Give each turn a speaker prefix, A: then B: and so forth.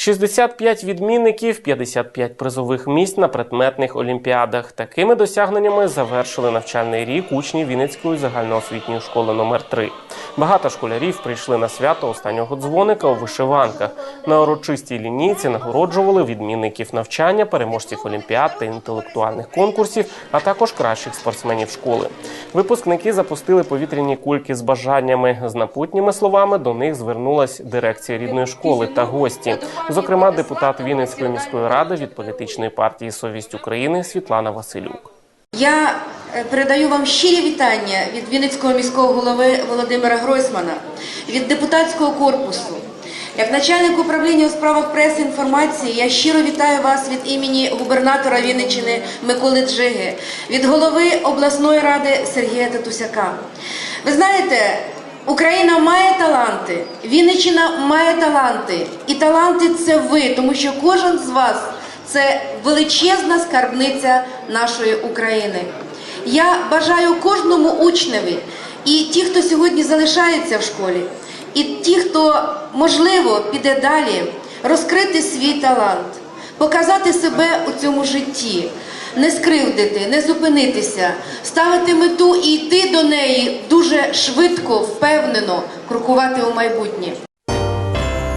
A: 65 відмінників, 55 призових місць на предметних олімпіадах. Такими досягненнями завершили навчальний рік учні Вінницької загальноосвітньої школи номер 3 Багато школярів прийшли на свято останнього дзвоника у вишиванках. На урочистій лінійці нагороджували відмінників навчання, переможців олімпіад та інтелектуальних конкурсів, а також кращих спортсменів школи. Випускники запустили повітряні кульки з бажаннями. З напутніми словами до них звернулась дирекція рідної школи та гості. Зокрема, депутат Вінницької міської ради від політичної партії Совість України Світлана Василюк.
B: Я е, передаю вам щирі вітання від Вінницького міського голови Володимира Гройсмана, від депутатського корпусу. Як начальник управління у справах преси інформації, я щиро вітаю вас від імені губернатора Вінниччини Миколи Джиги, від голови обласної ради Сергія Татусяка. Ви знаєте, Україна має таланти, Вінниччина має таланти, і таланти це ви, тому що кожен з вас це величезна скарбниця нашої України. Я бажаю кожному учневі і ті, хто сьогодні залишається в школі, і ті, хто можливо піде далі, розкрити свій талант, показати себе у цьому житті, не скривдити, не зупинитися, ставити мету і йти до неї дуже швидко, впевнено, крокувати у майбутнє.